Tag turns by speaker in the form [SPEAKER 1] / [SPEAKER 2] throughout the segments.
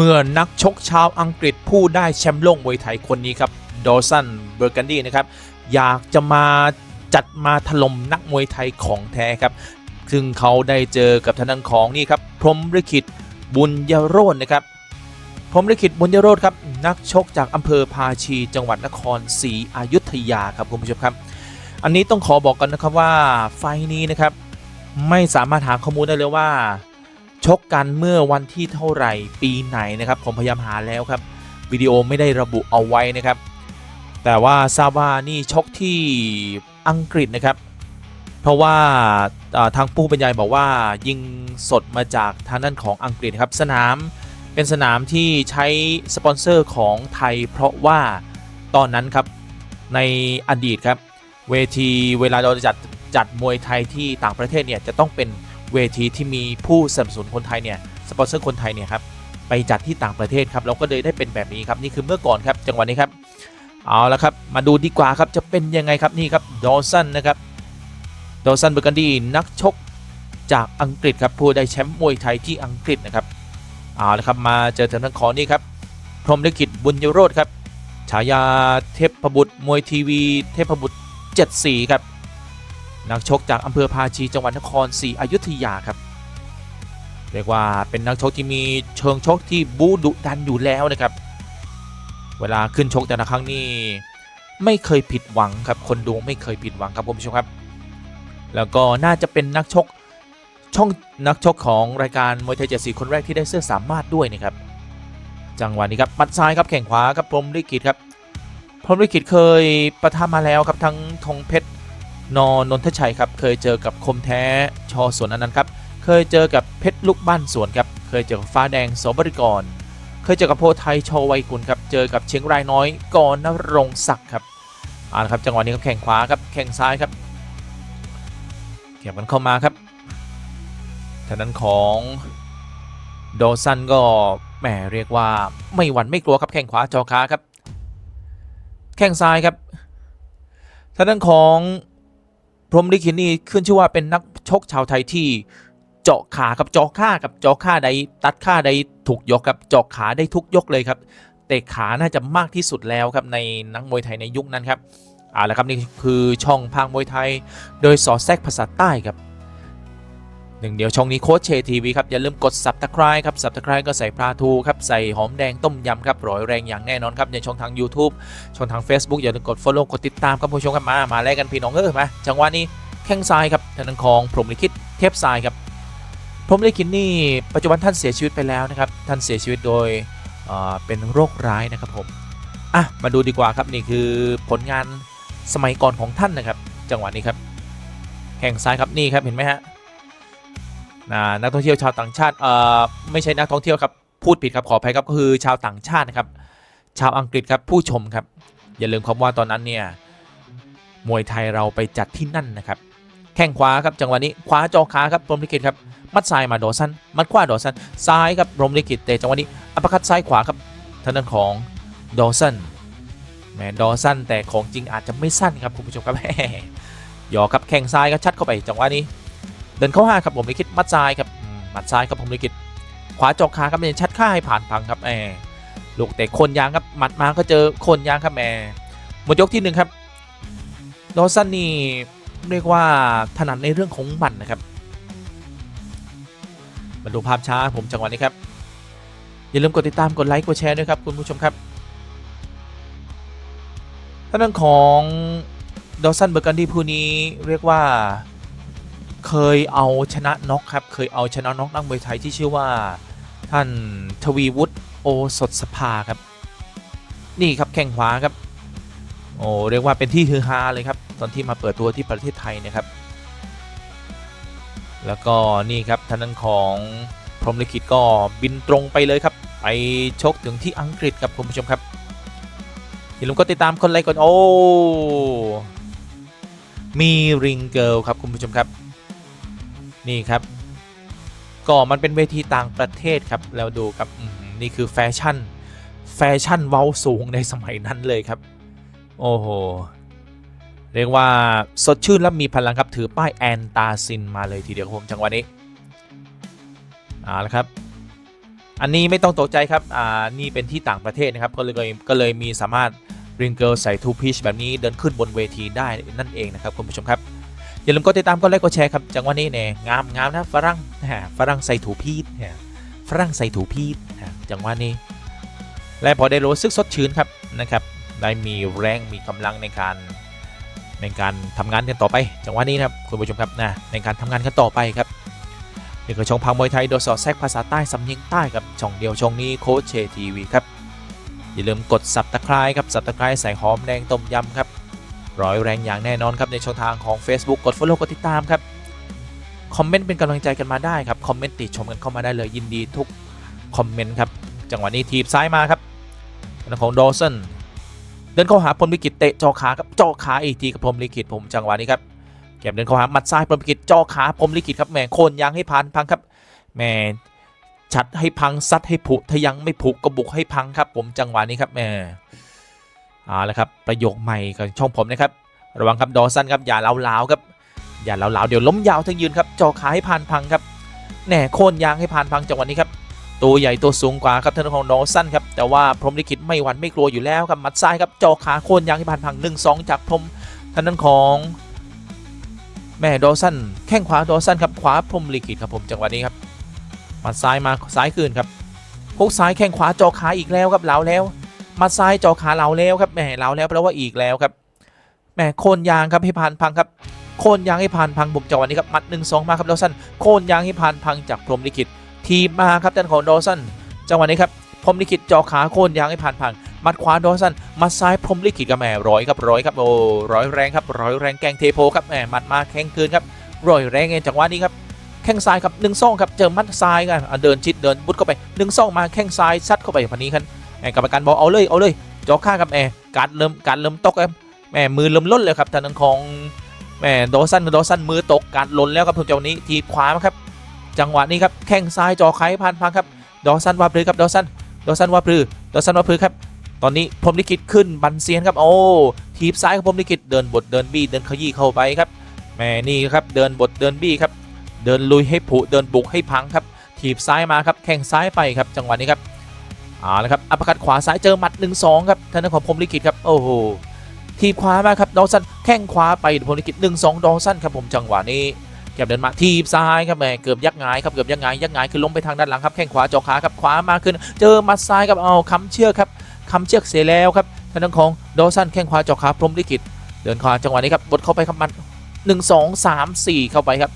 [SPEAKER 1] เมื่อนักชกชาวอังกฤษผู้ได้แชมป์โลกมวยไทยคนนี้ครับดอสันเบอร์กันดี้นะครับอยากจะมาจัดมาถล่มนักมวยไทยของแท้ครับ ซึ่งเขาได้เจอกับทางด้านของนี่ครับพรมลิขิตบุญยโรจน์นะครับพรมลิขิตบุญยโรจน์ครับนักชกจากอำเภอภาชีจังหวัดนครศรีอยุธยาครับคุณผู้ชมครับ อันนี้ต้องขอบอกกันนะครับว่าไฟล์นี้นะครับไม่สามารถหาข้อมูลได้เลยว่า ชกกันเมื่อวันที่เท่าไหร่ปีไหนนะครับผมพยายามหาแล้วครับวิดีโอไม่ได้ระบุเอาไว้นะครับ แต่ว่าทราบว่านี่ชกที่อังกฤษนะครับ เพราะว่าทางผู้บรรยายบอกว่ายิงสดมาจากทางด้านของอังกฤษครับสนามเป็นสนามที่ใช้สปอนเซอร์ของไทย เพราะว่าตอนนั้นครับในอดีตครับเวทีเวลาเราจะจัดจัดมวยไทยที่ต่างประเทศเนี่ยจะต้องเป็น เวทีที่มีผู้สนับสนุนคนไทยเนี่ยสปอนเซอร์คนไทยเนี่ยครับไปจัดที่ต่างประเทศครับเราก็เลยได้เป็นแบบนี้ครับนี่คือเมื่อก่อนครับจังหวะนี้ครับเอาละครับมาดูดีกว่าครับจะเป็นยังไงครับนี่ครับดอสันนะครับดอสันเบอร์กันดีนักชกจากอังกฤษครับผู้ได้แชมป์มวยไทยที่อังกฤษนะครับเอาละครับมาเจอทางด้านขอนี่ครับพรมลิขิตบุญยโรธครับฉายาเทพบุตรมวยทีวี เทพบุตร 74 ครับ นักชกจากอำเภอภาชีจังหวัดนครศรีอยุธยาครับเรียกว่าเป็นนักชกที่มีเชิงชกที่บูดุดันอยู่แล้วนะครับ เวลาขึ้นชกแต่ละครั้งนี่ไม่เคยผิดหวังครับคนดูไม่เคยผิดหวังครับคุณผู้ชมครับ แล้วก็น่าจะเป็นนักชกช่องนักชกของรายการมวยไทยเจ็ดสีคนแรกที่ได้เสื้อสามารถด้วยนะครับ จังหวะนี้ครับมัดซ้ายครับแข่งขวาครับพรมลิขิตครับพรมลิขิตเคยประทะมาแล้วครับทั้งธงเพชร นนนทชัยครับเคยเจอกับคมแท้ชอสวนอนันต์ครับเคยเจอกับเพชรลูกบ้านสวนครับเคยเจอกับฟ้าแดงสบริกร เคยเจอกับโพไทยชอไวยกุลครับเจอกับเชียงรายน้อยกรนรงศักดิ์ครับเอ่าละครับจังหวะนี้ครับแข่งขวาครับแข่งซ้ายครับเก็บมันเข้ามาครับทางนั้นของโดซันก็แหมเรียกว่าไม่หวั่นไม่กลัวครับแข่งขวาจอขาครับ แข้งซ้ายครับทางด้านของ พรมลิขิตนี่ขึ้นชื่อว่าเป็นนักชกชาวไทยที่เจาะขากับเจาะข้ากับเจาะข้าใดตัดข้าใดถูกยกครับเจาะขาได้ทุกยกเลยครับเตะขาน่าจะมากที่สุดแล้วครับในนักมวยไทยในยุคนั้นครับเอาละครับนี่คือช่องพางมวยไทย โดยสอแซกภาษาใต้ครับ หนึ่งเดียวช่องนี้โค้ชเชทีวีครับ อย่าลืมกด subscribe ครับ subscribe ก็ใส่ปลาทูครับ ใส่หอมแดงต้มยำครับร้อยแรงอย่างแน่นอนครับในช่องทาง YouTube ช่องทาง Facebook อย่าลืมกด follow กดติดตามครับผู้ชมครับมา มาแลกกันพี่น้องเออมาจังหวะนี้แข้งซ้ายครับทางด้านของพรมลิขิตเทพทรายครับพรมลิขิตนี่ปัจจุบันท่านเสียชีวิตไปแล้วนะครับท่านเสียชีวิตโดยเเป็นโรคร้ายนะครับผมอะมาดูดีกว่าครับนี่คือผลงานสมัยก่อนของท่านนะครับ จังหวะนี้ครับแข้งซ้ายครับนี่ครับเห็นไหมฮะ อ่านักท่องเที่ยวชาวต่างชาติเอ่อไม่ใช่นักท่องเที่ยวครับพูดผิดครับขออภัยครับก็คือชาวต่างชาตินะครับชาวอังกฤษครับผู้ชมครับ อย่าลืมครับว่าตอนนั้นเนี่ยมวยไทยเราไปจัดที่นั่นนะครับแข้งขวาครับจังหวะนี้ขวาจอขาครับพรมลิขิตครับมัดซ้ายมาโดอสันมัดขวาโดอสันซ้ายครับพรมลิขิตเตะจังหวะนี้อัปคัตซ้ายขวาครับทางด้านของดอสันแหมดอสันแต่ของจริงอาจจะไม่สั้นครับคุณผู้ชมครับหยอครับแข้งซ้ายก็ชัดเข้าไปจังหวะนี้ เดินเข้าห้าครับผมลิขิตมัดซ้ายครับมัดซ้ายครับผมลิขิตขวาจอกขาครับเป็นชัดค่าให้ผ่านพังครับแหมลูกเตะคนยางครับหมัดมาก็เจอคนยางครับแหมหมดยกที่หนึ่งครับดอสันนี่เรียกว่าถนัดในเรื่องของหมัดนะครับมาดูภาพช้าผมจังหวะนี้ครับอย่าลืมกดติดตามกดไลค์กดแชร์ด้วยครับคุณผู้ชมครับท่านของดอสันเบอร์กันดีผู้นี้เรียกว่า เคยเอาชนะน็อกครับ เคยเอาชนะน็อกนักมวยไทยที่ชื่อว่า ท่านทวีวุฒิโอสดสภาครับ นี่ครับแข้งขวาครับ โอ้เรียกว่าเป็นที่ฮือฮาเลยครับ ตอนที่มาเปิดตัวที่ประเทศไทยนะครับ แล้วก็นี่ครับท่างด้นของพรหมลิขิตก็บินตรงไปเลยครับ ไปชกถึงที่อังกฤษครับคุณผู้ชมครับอย่าลืมกดติดตามคนไลค์กดโอ้มีริงเกิลครับคุณผู้ชมครับ นี่ครับก็มันเป็นเวทีต่างประเทศครับ แล้วดูครับนี่คือแฟชั่น แฟชั่นเว้าสูงในสมัยนั้นเลยครับ โอ้โห เรียกว่าสดชื่นและมีพลังครับถือป้ายแอนตาซินมาเลยทีเดียวครับผมจังหวะนี้เอาละครับ อันนี้ไม่ต้องตกใจครับ อ่า นี่เป็นที่ต่างประเทศนะครับ ก็เลยก็เลยมีสามารถริงเกิลใส่ทูพีชแบบนี้เดินขึ้นบนเวทีได้นั่นเองนะครับคุณผู้ชมครับ อย่าลืมกดติดตามกดไลค์กดแชร์ครับจังหวะนี้เนี่ยงามงามนะฝรั่งนะฮะฝรั่งใส่ถูพีชนะฝรั่งใส่ถูพีชนะจังหวะนี้ และพอได้รู้สึกสดชื่นครับนะครับ ได้มีแรงมีกำลังในการในการทำงานกันต่อไป จังหวะนี้นะครับคุณผู้ชมครับนะในการทำงานกันต่อไปครับนี่คือช่องพังมวยไทยโดยสอดแทรกภาษาใต้สำเนียงใต้ครับช่องเดียวช่องนี้โคชเชทีวีครับอย่าลืมกดสับตะไคร้ครับสับตะไคร้ใส่หอมแดงต้มยำครับ ร้อยแรงอย่างแน่นอนครับในช่องทางของ Facebook กด Follow กดติดตามครับคอมเมนต์เป็นกำลังใจกันมาได้ครับคอมเมนต์ติชมกันเข้ามาได้เลยยินดีทุกคอมเมนต์ครับจังหวะนี้ทีบซ้ายมาครับของดอสันเดินเข้าหาพรมลิขิตเตะจอขาครับจอขาอีกทีกับพรมลิขิตผมจังหวะนี้ครับเก็บเดินเข้าหาหมัดซ้ายพรมลิขิตจอขาพรมลิขิตครับแหมโคนยางให้พันพังครับแหมชัดให้พังซัดให้ผุถ้ายังไม่ผุก็บุกให้พังครับ ผมจังหวะนี้ครับแหม เอาละครับประโยคใหม่ของช่องผมนะครับระวังครับดอสันครับอย่าเล้าๆครับอย่าเล้าๆเดี๋ยวล้มยาวทั้งยืนครับจอขาให้พันพังครับแหน่โค่นยางให้พันพังจังหวะนี้ครับตัวใหญ่ตัวสูงกว่าครับท่านของโนสั้นครับแต่ว่าพรหมลิขิตไม่หวั่นไม่กลัวอยู่แล้วครับมัดซ้ายครับจอขาโค่นยางที่ผ่านพังหนึ่งสองจากพรหมท่านนั้นของแม่โดสันแข้งขวาโดสันครับขวาพรหมลิขิตครับผมจังหวะนี้ครับมัดซ้ายมาซ้ายคืนครับพกซ้ายแข้งขวาจอขาอีกแล้วครับเหลาแล้ว มัดซ้ายจอขาเหลาแล้วครับแหม่เหลาแล้วแปลว่าอีกแล้วครับแหม่โค่นยางครับให้ผ่านพังครับโค่นยางให้ผ่านพังผมจังหวะนี้ครับมัดหนึ่งสองมาครับโดสันโค่นยางให้ผ่านพังจากพรหมลิขิตทีมมาครับด้านของดอสันจังหวะนี้ครับพรหมลิขิตเจอขาโค่นยางให้ผ่านพังมัดขวาดอสันมัดซ้ายพรหมลิขิตกับแหมร้อยครับร้อยครับโอ้ร้อยแรงครับร้อยแรงแกงเทโพครับแหมมัดมาแข้งคืนครับร้อยแรงเองจังหวะนี้ครับแข้งซ้ายครับหนึ่งซ่องครับเจอมัดซ้ายกันเดินชิดเดินบุดเข้าไปหนึ่งซ่องมาแข้งซ้ายซัดเข้าไปพันนี้ครับ แหมกรรมการบอกเอาเลยเอาเลยจอข้าครับแหมการเริ่มการเริ่มตกครับแหมมือเริ่มล้นเลยครับทางด้านของแหมดอสันดอสันมือตกการล้นแล้วครับทุกเจ้านี้ทีขวาครับ จังหวะนี้ครับแข้งซ้ายจอไข่พันพังครับดอสันวาปรือครับดอสันดอสันวาปรือดอสันวาปรือครับตอนนี้พรมลิขิตขึ้นบันเซียนครับโอ้ทีบซ้ายของพรมลิขิตเดินบทเดินบี้เดินขยี้เข้าไปครับแหม่นี่ครับเดินบทเดินบี้ครับเดินลุยให้ผุเดินบุกให้พังครับทีบซ้ายมาครับแข้งซ้ายไปครับจังหวะนี้ครับ อาละครับอัปคัดขวาซ้ายเจอหมัด1นสองครับทางด้านของพรมลิขิตครับโอ้โหทีบขวามาครับดอสันแข้งขวาไปพรมลิขิต1นสองดอสันครับผมจังหวะนี้แก็บเดินมาทีบซ้ายครับแหมเกือบยักงายครับเกือบยักงายยักงายคือล้มไปทางด้านหลังครับแข้งขวาจอขาครับขวามาขึ้น เจอมัดซ้ายครับเอาคำเชือกครับคำเชือกเสียแล้วครับทางด้านของดอสันแข้งขวาจอขาพรมลิขิตเดินขวาจังหวะนี้ครับบดเข้าไปครับมันหนึ่งสองสามสี่เข้าไปครับ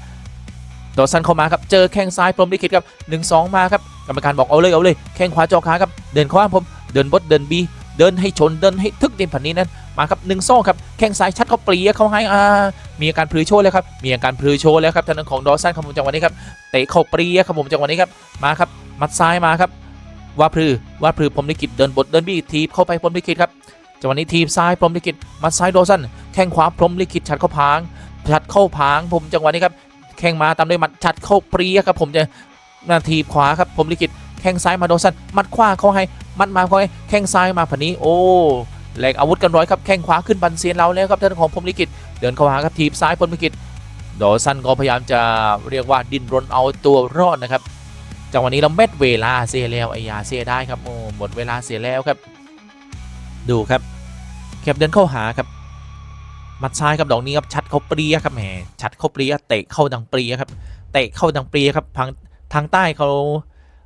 [SPEAKER 1] ดอสันเข้ามาครับเจอแข้งซ้ายพรมลิขิตครับหนึ่งสองมาครับ กรรมการบอกเอาเลยเอาเลยแข้งขวาจอขาครับเดินข้ามผมเดินบดเดินบีเดินให้ชนเดินให้ทึกเดินผันนี้นั้นมาครับหนึ่งโซ่ครับแข้งซ้ายชัดเขาเปรียเขาให้อ่ามีอาการพลือโชว์แล้วครับมีอาการพลือโชว์แล้วครับทางด้านของดอสันครับผมจังหวะนี้ครับเตะเข้าเปรียครับผมจังหวะนี้ครับมาครับมัดซ้ายมาครับว่าพลือว่าพลือพรหมลิขิตเดินบทเดินบีทีบเข้าไปพรหมลิขิตครับจังหวะนี้ทีบซ้ายพรมลิขิตมัดซ้ายดอสันแข้งขวาพรมลิขิตฉัดเข้าพางฉัดเข้าพางผมจังหวะนี้ครับแข้งมาตามด้วยมัดฉัดเข้าปรีครับผมจะ นาทีขวาครับพรหมลิขิตแข้งซ้ายมาโดอสันมัดขวาเขาให้ มัดมาเขาให้แข้งซ้ายมาผันนี้โอ้แหลกอาวุธกันร้อยครับแข้งขวาขึ้นบันเซียนเราแล้วครับท่านของพรมลิขิตเดินเข้าหาครับทีบซ้ายพลมิกิตดอสันก็พยายามจะเรียกว่าดิ้นรนเอาตัวรอดนะครับจังหวะนี้เราเม็ดเวลาเสียแล้วไอ้ยาเสียได้ครับโอ้หมดเวลาเสียแล้วครับ ดูครับแคบเดินเข้าหาครับมัดซ้ายครับดอกนี้ครับชัดเขาเปรียครับแหมชัดเขาเปรียเตะเข้าดังเปรียครับเตะเข้าดังเปรียครับทาง ทางใต้เขา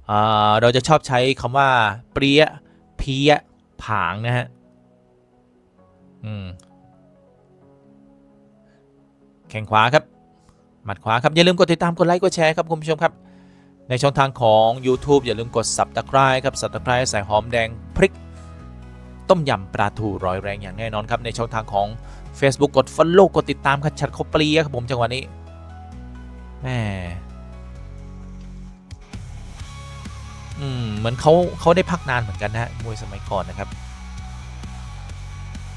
[SPEAKER 1] เอ่อเราจะชอบใช้คำว่า เปรี้ยเพี้ยผาง นะฮะอืมแข่งขวาครับ หมัดขวา ครับ อย่าลืม กด ติดตาม กด ไลค์ กด แชร์ ครับ คุณผู้ชม ครับ ในช่องทางของ YouTube อย่าลืม กด Subscribe ครับ Subscribe ใส่หอมแดง พริก ต้มยำปลาทูร้อยแรงอย่างแน่นอน ครับ ในช่องทางของ Facebook กด Follow กดติดตามครับชัดเขปรีครับผมจังหวะนี้แหม อืมเหมือนเขาเขาได้พักนานเหมือนกันนะฮะมวยสมัยก่อนนะครับ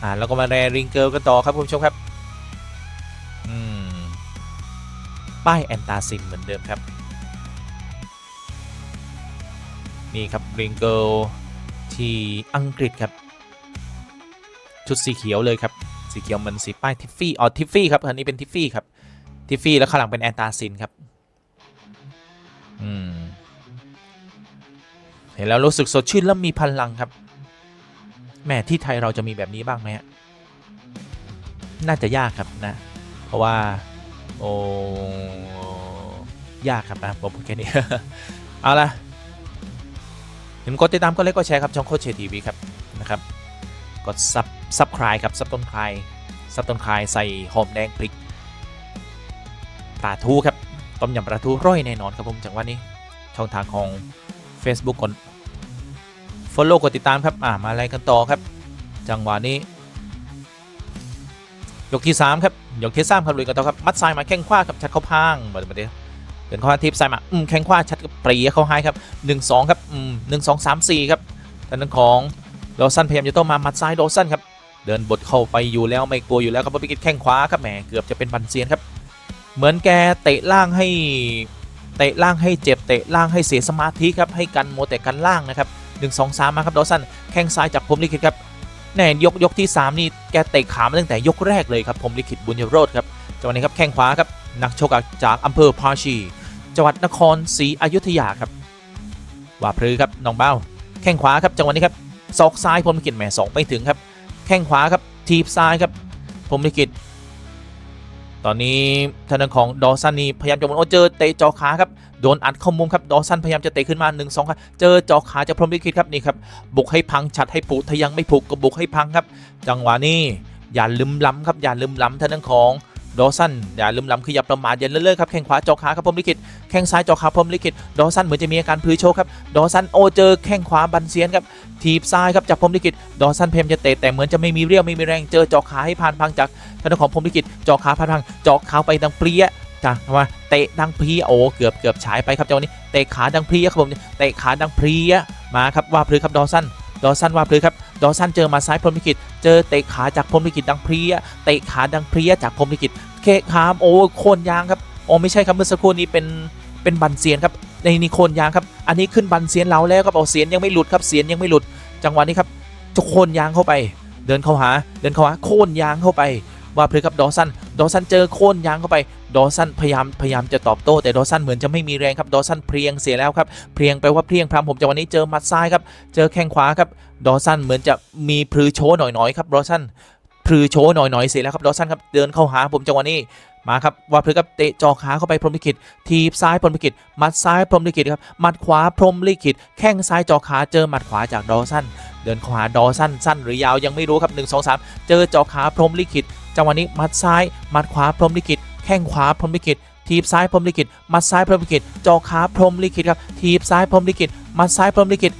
[SPEAKER 1] อ่าแล้วก็มาแรริงเกิลกันต่อครับคุณผู้ชมครับ อืมป้ายแอนตาซินเหมือนเดิมครับ นี่ครับริงเกิลที่อังกฤษครับ ชุดสีเขียวเลยครับ สีเขียวเหมันสีป้ายทิฟฟี่อ๋อทิฟฟี่ครับอันนี้เป็นทิฟฟี่ครับทิฟฟี่แล้วข้างหลังเป็นแอนตาซินครับ อืม เห็นแล้วรู้สึกสดชื่นและมีพลังครับแม่ที่ไทยเราจะมีแบบนี้บ้างไหมฮะน่าจะยากครับนะ เพราะว่า โอ้ยากครับนะผมพูดแค่นี้ เอาละเห็นกดติดตามก็เล็กก็แชร์ครับช่องโคชเชทีวีครับนะครับ กดซับซับคลายครับซับต้นคลายซับต้นคลายใส่หอมแดงพริกปลาทูครับต้มยำปลาทูร้อยแน่นอนครับผมจังหวะนี้ ช่องทางของ Facebook กด Follow กดติดตามครับ อ่ามาอะไรกันต่อครับ จังหวะนี้ ยกที่ 3 ครับ ยกที่3ครับลุยกันต่อครับ มัดซ้ายมาแข้งขวาครับชัดเข้าพางมาเดี๋ยวเดินเข้าทิปซ้ายมาอืมแข้งขวาชัดกับปรีเข้าให้ครับ1 2ครับอืม1 2 3 4ครับทางด้านของโดสันพยายามจะโต้มามัดซ้ายโดสันครับเดินบดเข้าไปอยู่แล้วไม่กลัวอยู่แล้วครับบอบิกิตแข้งขวาครับแหมเกือบจะเป็นบันเซียนครับ เหมือนแกเตะล่างให้ เตะล่างให้เจ็บเตะล่างให้เสียสมาธิครับให้กันโมแต่กันล่างนะครับหนึ่งสองสามมาครับโดสันแข้งซ้ายจากพรมลิขิตครับแน่ยกยกที่ 3 นี่แกเตะขามาตั้งแต่ยกแรกเลยครับพรมลิขิตบุญยโรธครับจังหวะนี้ครับแข้งขวาครับนักชกจากอำเภอพาชีจังหวัดนครศรีอยุธยาครับว่าพลือครับน้องเบ้าแข้งขวาครับจังหวะนี้ครับศอกซ้ายพรมลิขิตแหมสองไปถึงครับแข้งขวาครับทีบซ้ายครับพรมลิขิต ตอนนี้ทางด้านของดอสันนี่พยายามจะบอลโอ้เจอเตะจอขาครับโดนอัดเข้ามุมครับดอสันพยายามจะเตะขึ้นมา1 2ครับเจอจอขาจะพรมลิขิตครับนี่ครับบุกให้พังฉัดให้ผุถ้ายังไม่ผูกก็บุกให้พังครับ จังหวะนี้อย่าลืมล้ำครับอย่าลืมล้ำทางด้านของดอสันอย่าลืมล้ำคืออย่าประมาทอย่าเลิกๆครับแข้งขวาจอขาครับพรมลิขิต แข้งซ้ายจอขาพรมลิขิตดอสันเหมือนจะมีอาการพลือโชคครับดอสันโอเจอแข้งขวาบันเซียนครับทีบซ้ายครับจากพรมลิขิตดอสันเพมจะเตะแต่เหมือนจะไม่มีเรี่ยวไม่มีแรงเจอเจาะขาให้ผ่านพังจากทางของพรมลิขิตเจาะขาผ่านพังเจาะขาไปดังเปรี้ยจ้ะว่าเตะดังเพรี้ยโอ้เกือบเกือบฉายไปครับจังหวะนี้เตะขาดังเพรี้ยครับผมเตะขาดังเพรี้ยมาครับว่าพลือครับดอสันดอสันว่าพลือครับดอสันเจอมาซ้ายพรมลิขิตเจอเตะขาจากพรมลิขิตดังเพรี้ยเตะขาดังเพรี้ยจากพรมลิขิตเคขามโอ้โคนยางครับ โอ้ไม่ใช่ครับเมื่อสักครู่นี้เป็นเป็นบันเซียนครับในนี่โคนยางครับ อันนี้ขึ้นบันเซียนเราแล้วครับเอาเสียนยังไม่หลุดครับเสียนยังไม่หลุด จังหวะนี้ครับจะโค่นยางเข้าไป เดินเข้าหา เดินเข้าหาโค่นยางเข้าไป ว่าเพลครับดอสันดอสันเจอโค่นยางเข้าไป ดอสันพยายามพยายามจะตอบโต้แต่ดอสันเหมือนจะไม่มีแรงครับดอสันเพลียงเสียแล้วครับเพลียงไปว่าเพลียงพรำผมจังหวะนี้เจอมัดซ้ายครับเจอแข้งขวาครับดอสันเหมือนจะมีพลือโชว์หน่อยๆครับดอสันพลือโชว์หน่อยๆเสียแล้วครับดอสันครับเดินเข้าหาผมจังหวะนี้ มาครับว่าเพลครับเตะจอขาเข้าไปพรหมลิขิตทีบซ้ายพรหมลิขิตหมัดซ้ายพรหมลิขิตครับหมัดขวาพรหมลิขิตแข้งซ้ายจอขาเจอหมัดขวาจากดอสันเดินข้าดอสั้นสั้นหรือยาวยังไม่รู้ครับ 1 2 3 เจอเจาะขาพรหมลิขิตจังหวะนี้มัดซ้ายมัดขวาพรหมลิขิตแข้งขวาพรหมลิขิตทีบซ้ายพรหมลิขิตมัดซ้ายพรหมลิขิตจาะขาพรหมลิขิตครับทีบซ้ายพรหมลิขิตมัดซ้ายพรหมลิขิต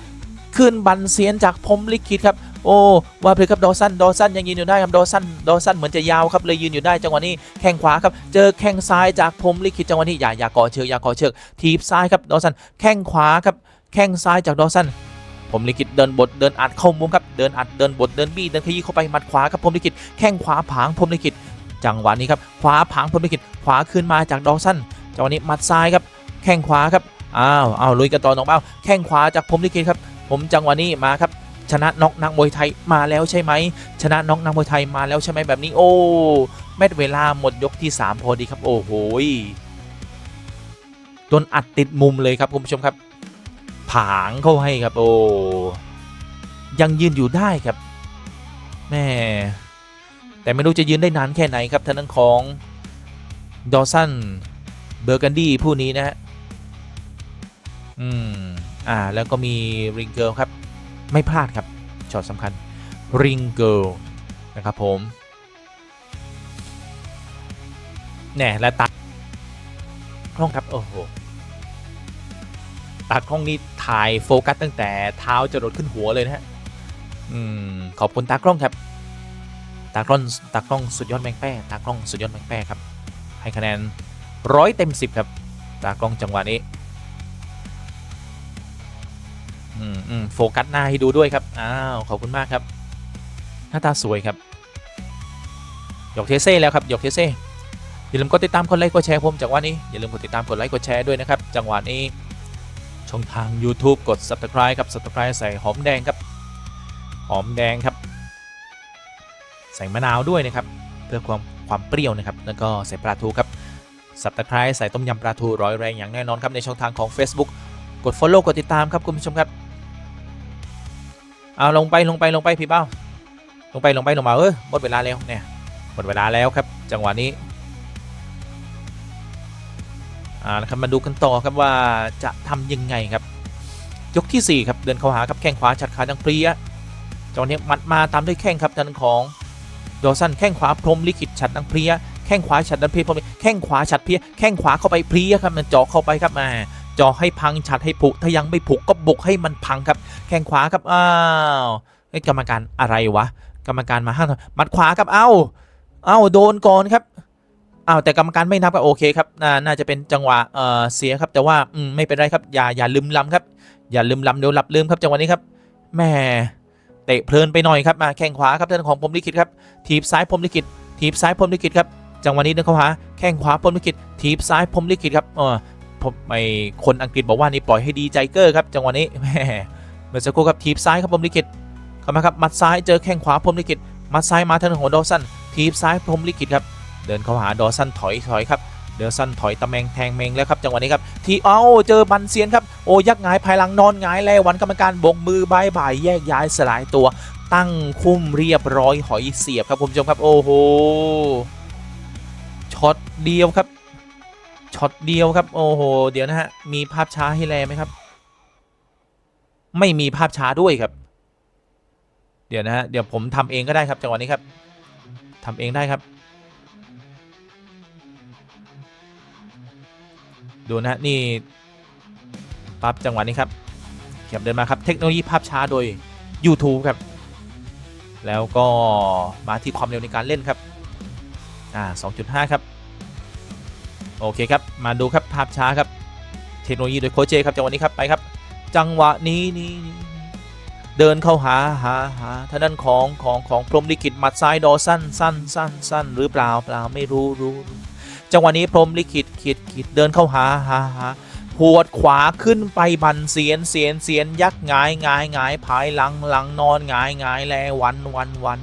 [SPEAKER 1] ขึ้นบันเสียนจากพรหมลิขิตครับ โอ้ว่าเพลครับดอสันดอสันยังยืนอยู่ได้ครับดอสันดอสันเหมือนจะยาวครับเลยยืนอยู่ได้จังหวะนี้แข้งขวาครับเจอแข้งซ้ายจากพรมลิขิตจังหวะนี้อย่าอย่าก่อเชือกอย่าก่อเชือกทีบซ้ายครับดอสันแข้งขวาครับแข้งซ้ายจากดอสันผมลิขิตเดินบทเดินอัดเข้ามุมครับเดินอัดเดินบทเดินบี้เดินขยี้เข้าไปหมัดขวาครับผมลิขิตแข้งขวาผางผมลิขิตจังหวะนี้ครับขวาผางผมลิขิตขวาขึ้นมาจากดอสันจังหวะนี้หมัดซ้ายครับแข้งขวาครับอ้าวอ้าวลุยกันต่อน้องเบ้าแข้งขวาจากผมลิขิตครับผมจังหวะนี้มาครับ ชนะน็อกนักมวยไทยมาแล้วใช่ไหมชนะน็อกนักมวยไทยมาแล้วใช่ไหมแบบนี้โอ้แมตเวลาหมดยกที่สามพอดีครับ โอ้โหโดนอัดติดมุมเลยครับคุณผู้ชมครับ ผางเข้าให้ครับโอ้ยังยืนอยู่ได้ครับแม่แต่ไม่รู้จะยืนได้นานแค่ไหนครับทางด้านของดอสันเบอร์กันดี้ผู้นี้นะฮะ อืม อ่า แล้วก็มี ริงเกิลครับ ไม่พลาดครับช็อตสำคัญริงเกิลนะครับผมแน่และตัดคล่องครับ โอ้โหตากล้องนี่ถ่ายโฟกัสตั้งแต่เท้าจะรดขึ้นหัวเลยนะฮะอืมขอบคุณตากล้องครับ ตากล้องตากล้องสุดยอดแมงแป้ตากล้องสุดยอดแมงแป้ครับ ให้คะแนนร้อยเต็มสิบครับ ตากล้องจังหวะนี้ มอืมโฟกัสหน้าให้ดูด้วยครับ อ้าว ขอบคุณมากครับ หน้าตาสวยครับ หยกเทเซ่แล้วครับ หยกเทเซ่ อย่าลืมกดติดตามกดไลค์กดแชร์ผมจังหวะนี้ อย่าลืมกดติดตามกดไลค์กดแชร์ด้วยนะครับ จังหวะนี้ช่องทาง YouTube กด Subscribe ครับ Subscribe ใส่หอมแดงครับ หอมแดงครับ ใส่มะนาวด้วยนะครับ เพื่อความความเปรี้ยวนะครับ แล้วก็ใส่ปลาทูครับ Subscribe ใส่ต้มยำปลาทูร้อยแรงอย่างแน่นอนครับในช่องทางของ Facebook กด Follow กดติดตามครับคุณผู้ชมครับ เอาลงไปลงไปลงไปพี่เป้าลงไปลงไปลงมาเออหมดเวลาแล้วเนี่ยหมดเวลาแล้วครับ จังหวะนี้อ่านะครับมาดูกันต่อครับว่าจะทำยังไงครับ ยกที่ 4 ครับเดินเข้าหาครับแข้งขวาชัดขาดังเปรี้ยจังหวะนี้มัดมาตามด้วยแข้งครับทางด้านของโดสันแข้งขวาพรมลิขิตฉัดดังเพลียแข้งขวาฉัดดังเพลียพรมแข้งขวาฉัดเพลียแข้งขวาเข้าไปเพลียครับมันเจาะเข้าไปครับมา จาะให้พังฉัดให้ผุถ้ายังไม่ผุก็บุกให้มันพังครับ แข้งขวาครับอ้าวกรรมการอะไรวะ กรรมการมาห้ามมัดขวาครับเอ้าเอ้าโดนก่อนครับอ้าวแต่กรรมการไม่นับก็โอเคครับน่าน่าจะเป็นจังหวะเออเสียครับ แต่ว่ามไม่เป็นไรครับอย่าอย่าลืมลำครับ อย่าลืมลำเดี๋ยวหลับลืมครับจังหวะนี้ครับแหม่เตะเพลินไปหน่อยครับมาแข้งขวาครับท่านของพรมลิขิตครับทีบซ้ายพรมลิขิตทีบซ้ายพรมลิขิตครับจังหวะนี้เดินเข้าหาแข้งขวาพรมลิขิตทีบซ้ายพรมลิขิตครับเออ ไอคนอังกฤษบอกว่านี่ปล่อยให้ดีใจเกอร์ครับจังหวะนี้แหมเมื่อสักครู่ครับทีบซ้ายครับพรมลิขิตเข้ามาครับมัดซ้ายเจอแข้งขวาพรมลิขิตมัดซ้ายมาทางของดอสันทีบซ้ายพรมลิขิตครับเดินเข้าหาดอสันถอยถอยครับเดอสันถอยตะแมงแทงเมงแล้วครับจังหวะนี้ครับทีเอ้าเจอบันเซียนครับโอ้ยักษ์หงายภายหลังนอนหงายแล้ววันกรรมการบกมือบายบายแยกย้ายสลายตัว ตั้งคุ้มเรียบร้อยหอยเสียบครับคุณผู้ชมครับโอ้โหช็อตเดียวครับ ช็อตเดียวครับ โอ้โห เดี๋ยวนะฮะ มีภาพช้าให้แลไหมครับ ไม่มีภาพช้าด้วยครับ เดี๋ยวนะฮะ เดี๋ยวผมทำเองก็ได้ครับจังหวะนี้ครับทำเองได้ครับ ดูนะฮะนี่ปั๊บจังหวะนี้ครับเขียบเดินมาครับเทคโนโลยีภาพช้าโดย YouTube ครับ แล้วก็มาที่ความเร็วในการเล่นครับ อ่า 2.5 ครับ โอเคครับ มาดูครับภาพช้าครับ เทคโนโลยีโดยโคเจครับจังหวะนี้ครับไปครับ จังหวะนี้นี้เดินเข้าหาหาหาท่างด้านของของของพรมลิขิตหมัดซ้ายดอสั้นสั้นสั้นสั้นหรือเปล่าเปล่าไม่รู้รู้ จังหวะนี้พรมลิขิตขิดขิดเดินเข้าหาหาหาหวดขวาขึ้นไปบันเสียนเสียนเสียนยักษ์งายงายงายผายหลังหลังนอนงายงายแลวันวันวัน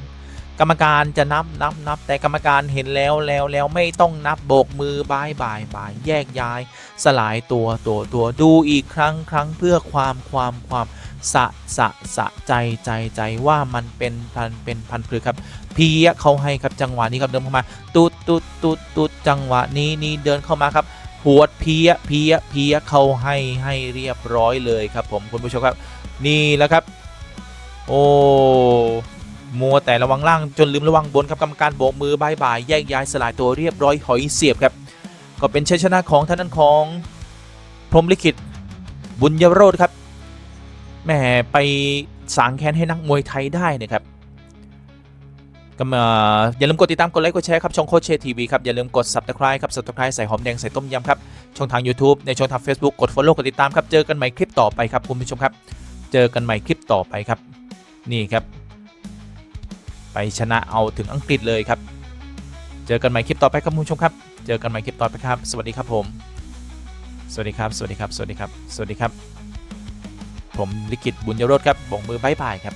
[SPEAKER 1] กรรมการจะนับนับนับแต่กรรมการเห็นแล้วแล้วแล้วไม่ต้องนับโบกมือบายบายบายแยกย้าย สลายตัวตัวตัวดูอีกครั้งครั้งเพื่อความความความสะสะสะใจใจใจว่ามันเป็นพันเป็นพันพฤกษ์ครับ เพียเขาให้ครับจังหวะนี้ครับเดินเข้ามาตุดตุดตุดตุดจังหวะนี้นี่เดินเข้ามาครับหวดเพียเพียเพียเขาให้ให้เรียบร้อยเลยครับผมคุณผู้ชมครับ นี่แล้วครับ โอ้ มัวแต่ระวังล่างจนลืมระวังบนครับกรรมการโบกมือบายบายแยกย้ายสลายตัวเรียบร้อยหอยเสียบครับ ก็เป็นชัยชนะของท่านนั้นของพรมลิขิตบุญยโรธครับแหมไปสางแค้นให้นักมวยไทยได้นะครับก็มาอย่าลืมกดติดตามกดไลค์กดแชร์ครับช่องโคชเชทีวีครับอย่าลืมกด subscribe ครับ subscribe ใส่หอมแดงใส่ต้มยำครับช่องทาง YouTube ในช่องทาง Facebook กด follow กดติดตามครับเจอกันใหม่คลิปต่อไปครับคุณผู้ชมครับ เจอกันใหม่คลิปต่อไปครับ นี่ครับ ไปชนะเอาถึงอังกฤษเลยครับ เจอกันใหม่คลิปต่อไปครับคุณผู้ชมครับ เจอกันใหม่คลิปต่อไปครับ สวัสดีครับผม สวัสดีครับ สวัสดีครับ สวัสดีครับ สวัสดีครับ ผมลิขิตบุญยรธครับบ่งมือบายบายครับ